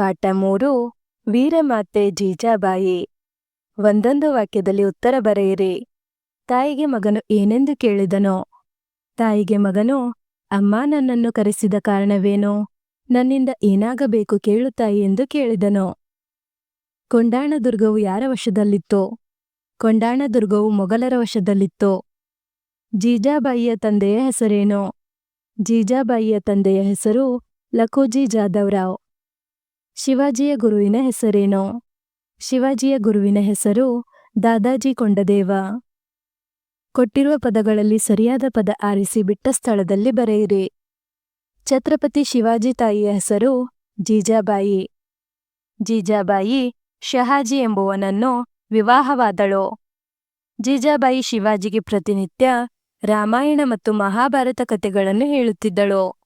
ಪಾಠ ಮೂರು, ವೀರಮಾತೆ ಜೀಜಾಬಾಯಿ. ಒಂದೊಂದು ವಾಕ್ಯದಲ್ಲಿ ಉತ್ತರ ಬರೆಯಿರಿ. ತಾಯಿಗೆ ಮಗನು ಏನೆಂದು ಕೇಳಿದನು? ತಾಯಿಗೆ ಮಗನು, ಅಮ್ಮ ನನ್ನನ್ನು ಕರೆಸಿದ ಕಾರಣವೇನು? ನನ್ನಿಂದ ಏನಾಗಬೇಕು ಕೇಳುತ್ತಾಯಿ ತಾಯಿ ಎಂದು ಕೇಳಿದನು. ಕೊಂಡಾಣ ದುರ್ಗವು ಯಾರ ವಶದಲ್ಲಿತ್ತು? ಕೊಂಡಾಣ ದುರ್ಗವು ಮೊಘಲರ ವಶದಲ್ಲಿತ್ತು. ಜೀಜಾಬಾಯಿಯ ತಂದೆಯ ಹೆಸರೇನು? ಜೀಜಾಬಾಯಿಯ ತಂದೆಯ ಹೆಸರು ಲಖೋಜಿ ಜಾಧವ್ರಾವ್ ಶಿವಾಜಿಯ ಗುರುವಿನ ಹೆಸರೇನು? ಶಿವಾಜಿಯ ಗುರುವಿನ ಹೆಸರು ದಾದಾಜಿ ಕೊಂಡದೇವ. ಕೊಟ್ಟಿರುವ ಪದಗಳಲ್ಲಿ ಸರಿಯಾದ ಪದ ಆರಿಸಿ ಬಿಟ್ಟ ಸ್ಥಳದಲ್ಲಿ ಬರೆಯಿರಿ. ಛತ್ರಪತಿ ಶಿವಾಜಿ ತಾಯಿಯ ಹೆಸರು ಜೀಜಾಬಾಯಿ. ಜೀಜಾಬಾಯಿ ಶಹಾಜಿ ಎಂಬುವನನ್ನು ವಿವಾಹವಾದಳು. ಜೀಜಾಬಾಯಿ ಶಿವಾಜಿಗೆ ಪ್ರತಿನಿತ್ಯ ರಾಮಾಯಣ ಮತ್ತು ಮಹಾಭಾರತ ಕಥೆಗಳನ್ನು ಹೇಳುತ್ತಿದ್ದಳು.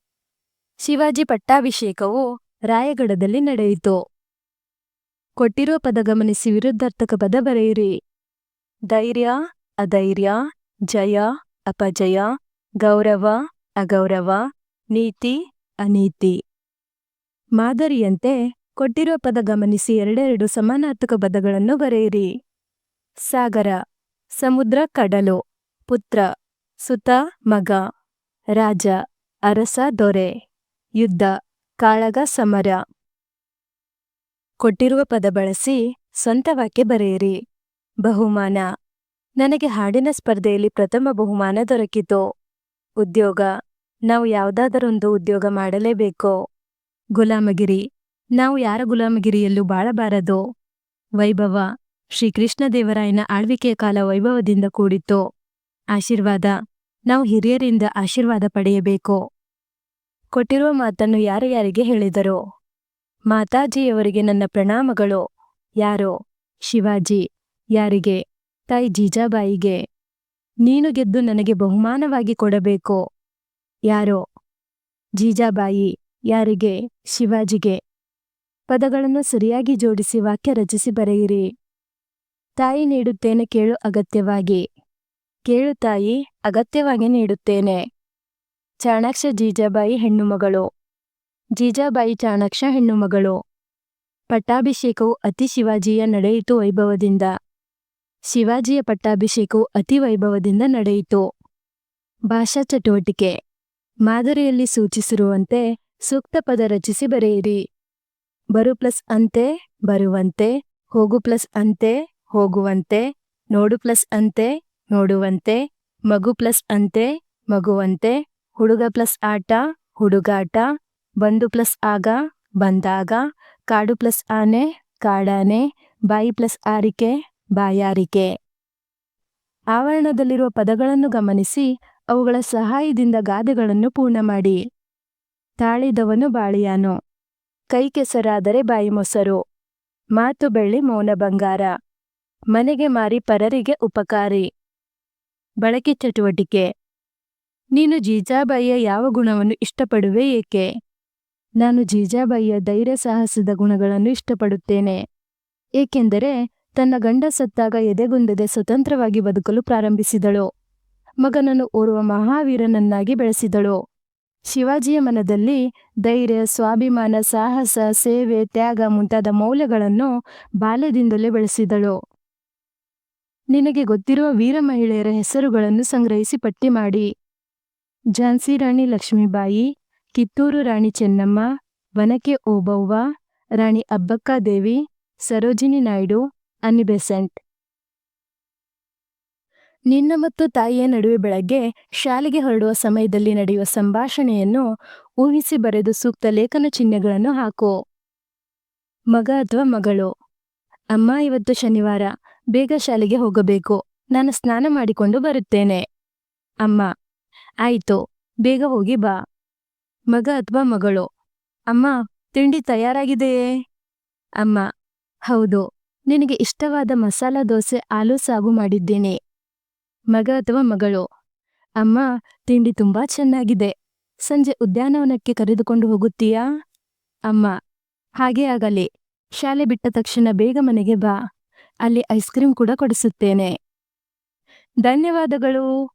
ಶಿವಾಜಿ ಪಟ್ಟಾಭಿಷೇಕವು ರಾಯಗಢದಲ್ಲಿ ನಡೆಯಿತು. ಕೊಟ್ಟಿರುವ ಪದ ಗಮನಿಸಿ ವಿರುದ್ಧಾರ್ಥಕ ಪದ ಬರೆಯಿರಿ. ಧೈರ್ಯ, ಅಧೈರ್ಯ, ಜಯ, ಅಪಜಯ, ಗೌರವ, ಅಗೌರವ, ನೀತಿ, ಅನೀತಿ. ಮಾದರಿಯಂತೆ ಕೊಟ್ಟಿರುವ ಪದ ಗಮನಿಸಿ ಎರಡೆರಡು ಸಮಾನಾರ್ಥಕ ಪದಗಳನ್ನು ಬರೆಯಿರಿ. ಸಾಗರ, ಸಮುದ್ರ, ಕಡಲು. ಪುತ್ರ, ಸುತ, ಮಗ. ರಾಜ, ಅರಸ, ದೊರೆ. ಯುದ್ಧ ಕಾಳಗ ಸಮರ. ಕೊಟ್ಟಿರುವ ಪದ ಬಳಸಿ ಸ್ವಂತ ವಾಕ್ಯ ಬರೆಯಿರಿ. ಬಹುಮಾನ. ನನಗೆ ಹಾಡಿನ ಸ್ಪರ್ಧೆಯಲ್ಲಿ ಪ್ರಥಮ ಬಹುಮಾನ ದೊರಕಿತು. ಉದ್ಯೋಗ. ನಾವು ಯಾವುದಾದರೊಂದು ಉದ್ಯೋಗ ಮಾಡಲೇಬೇಕು? ಗುಲಾಮಗಿರಿ. ನಾವು ಯಾರ ಗುಲಾಮಗಿರಿಯಲ್ಲೂ ಬಾಳಬಾರದು. ವೈಭವ. ಶ್ರೀಕೃಷ್ಣದೇವರಾಯನ ಆಳ್ವಿಕೆಯ ಕಾಲ ವೈಭವದಿಂದ ಕೂಡಿತ್ತು. ಆಶೀರ್ವಾದ. ನಾವು ಹಿರಿಯರಿಂದ ಆಶೀರ್ವಾದ ಪಡೆಯಬೇಕು? ಕೊಟ್ಟಿರುವ ಮಾತನ್ನು ಯಾರು ಯಾರಿಗೆ ಹೇಳಿದರು? ಮಾತಾಜಿಯವರಿಗೆ ನನ್ನ ಪ್ರಣಾಮಗಳು. ಯಾರೋ? ಶಿವಾಜಿ. ಯಾರಿಗೆ? ತಾಯಿ ಜೀಜಾಬಾಯಿಗೆ. ನೀನು ಗೆದ್ದು ನನಗೆ ಬಹುಮಾನವಾಗಿ ಕೊಡಬೇಕು. ಯಾರೋ? ಜೀಜಾಬಾಯಿ. ಯಾರಿಗೆ? ಶಿವಾಜಿಗೆ. ಪದಗಳನ್ನು ಸರಿಯಾಗಿ ಜೋಡಿಸಿ ವಾಕ್ಯ ರಚಿಸಿ ಬರೆಯಿರಿ. ತಾಯಿ ನೀಡುತ್ತೇನೆ ಕೇಳು ಅಗತ್ಯವಾಗಿ. ಕೇಳು ತಾಯಿ, ಅಗತ್ಯವಾಗಿ ನೀಡುತ್ತೇನೆ. ಚಾಣಾಕ್ಷ ಜೀಜಾಬಾಯಿ ಹೆಣ್ಣುಮಗಳು. ಜೀಜಾಬಾಯಿ ಚಾಣಾಕ್ಷ ಹೆಣ್ಣುಮಗಳು. ಪಟ್ಟಾಭಿಷೇಕವು ಅತಿ ಶಿವಾಜಿಯ ನಡೆಯಿತು ವೈಭವದಿಂದ. ಶಿವಾಜಿಯ ಪಟ್ಟಾಭಿಷೇಕವು ಅತಿ ವೈಭವದಿಂದ ನಡೆಯಿತು. ಭಾಷಾ ಚಟುವಟಿಕೆ. ಮಾದರಿಯಲ್ಲಿ ಸೂಚಿಸಿರುವಂತೆ ಸೂಕ್ತ ಪದ ರಚಿಸಿ ಬರೆಯಿರಿ. ಬರು ಪ್ಲಸ್ ಅಂತೆ, ಬರುವಂತೆ, ಹೋಗು ಪ್ಲಸ್ ಅಂತೆ, ಹೋಗುವಂತೆ, ನೋಡು ಪ್ಲಸ್ ಅಂತೆ, ನೋಡುವಂತೆ, ಮಗು ಪ್ಲಸ್ ಅಂತೆ, ಮಗುವಂತೆ ಹುಡುಗ ಪ್ಲಸ್ ಆಟ ಹುಡುಗಾಟ ಬಂದು ಪ್ಲಸ್ ಆಗ, ಬಂದಾಗ, ಕಾಡು ಪ್ಲಸ್ ಆನೆ, ಕಾಡಾನೆ, ಬಾಯಿ ಪ್ಲಸ್ ಆರಿಕೆ, ಬಾಯಾರಿಕೆ. ಆವರಣದಲ್ಲಿರುವ ಪದಗಳನ್ನು ಗಮನಿಸಿ, ಅವುಗಳ ಸಹಾಯದಿಂದ ಗಾದೆಗಳನ್ನು ಪೂರ್ಣ ಮಾಡಿ. ತಾಳಿದವನು ಬಾಳಿಯಾನು. ಕೈ ಕೆಸರಾದರೆ ಬಾಯಿ ಮೊಸರು. ಮಾತು ಬೆಳ್ಳಿ ಮೌನ ಬಂಗಾರ. ಮನೆಗೆ ಮಾರಿ ಪರರಿಗೆ ಉಪಕಾರಿ. ಬಳಕೆ ಚಟುವಟಿಕೆ. ನೀನು ಜೀಜಾಬಾಯಿಯ ಯಾವ ಗುಣವನ್ನು ಇಷ್ಟಪಡುವೆ ಏಕೆ? ನಾನು ಜೀಜಾಬಾಯಿಯ ಧೈರ್ಯ ಸಾಹಸದ ಗುಣಗಳನ್ನು ಇಷ್ಟಪಡುತ್ತೇನೆ. ಏಕೆಂದರೆ ತನ್ನ ಗಂಡ ಸತ್ತಾಗ ಎದೆಗುಂದದೆ ಸ್ವತಂತ್ರವಾಗಿ ಬದುಕಲು ಪ್ರಾರಂಭಿಸಿದಳು. ಮಗನನ್ನು ಓರ್ವ ಮಹಾವೀರನನ್ನಾಗಿ ಬೆಳೆಸಿದಳು. ಶಿವಾಜಿಯ ಮನದಲ್ಲಿ ಧೈರ್ಯ, ಸ್ವಾಭಿಮಾನ, ಸಾಹಸ, ಸೇವೆ, ತ್ಯಾಗ ಮುಂತಾದ ಮೌಲ್ಯಗಳನ್ನು ಬಾಲ್ಯದಿಂದಲೇ ಬೆಳೆಸಿದಳು. ನಿನಗೆ ಗೊತ್ತಿರುವ ವೀರ ಮಹಿಳೆಯರ ಹೆಸರುಗಳನ್ನು ಸಂಗ್ರಹಿಸಿ ಪಟ್ಟಿ ಮಾಡಿ. ಝಾನ್ಸಿ ರಾಣಿ ಲಕ್ಷ್ಮೀಬಾಯಿ, ಕಿತ್ತೂರು ರಾಣಿ ಚೆನ್ನಮ್ಮ ವನಕೆ ಓಬವ್ವ, ರಾಣಿ ಅಬ್ಬಕ್ಕಾದೇವಿ ಸರೋಜಿನಿ ನಾಯ್ಡು ಅನ್ನಿ ಬೆಸೆಂಟ್ ನಿನ್ನ ಮತ್ತು ತಾಯಿಯ ನಡುವೆ ಬೆಳಗ್ಗೆ ಶಾಲೆಗೆ ಹೊರಡುವ ಸಮಯದಲ್ಲಿ ನಡೆಯುವ ಸಂಭಾಷಣೆಯನ್ನು ಊಹಿಸಿ ಬರೆದು ಸೂಕ್ತ ಲೇಖನ ಚಿಹ್ನೆಗಳನ್ನು ಹಾಕು. ಮಗ ಅಥವಾ ಮಗಳು. ಅಮ್ಮ, ಇವತ್ತು ಶನಿವಾರ. ಬೇಗ ಶಾಲೆಗೆ ಹೋಗಬೇಕು. ನಾನು ಸ್ನಾನ ಮಾಡಿಕೊಂಡು ಬರುತ್ತೇನೆ. ಅಮ್ಮ. ಆಯಿತು, ಬೇಗ ಹೋಗಿ ಬಾ. ಮಗ ಅಥವಾ ಮಗಳು? ಅಮ್ಮ, ತಿಂಡಿ ತಯಾರಾಗಿದೆಯೇ? ಅಮ್ಮ, ಹೌದು, ನಿನಗೆ ಇಷ್ಟವಾದ ಮಸಾಲ ದೋಸೆ ಆಲೂ ಸಾಗು ಮಾಡಿದ್ದೇನೆ. ಮಗ ಅಥವಾ ಮಗಳು? ಅಮ್ಮ, ತಿಂಡಿ ತುಂಬಾ ಚೆನ್ನಾಗಿದೆ. ಸಂಜೆ ಉದ್ಯಾನವನಕ್ಕೆ ಕರೆದುಕೊಂಡು ಹೋಗುತ್ತೀಯಾ? ಅಮ್ಮ, ಹಾಗೆ ಆಗಲಿ. ಶಾಲೆ ಬಿಟ್ಟ ತಕ್ಷಣ ಬೇಗ ಮನೆಗೆ ಬಾ. ಅಲ್ಲಿ ಐಸ್ ಕ್ರೀಮ್ ಕೂಡ ಕೊಡಿಸುತ್ತೇನೆ. ಧನ್ಯವಾದಗಳು.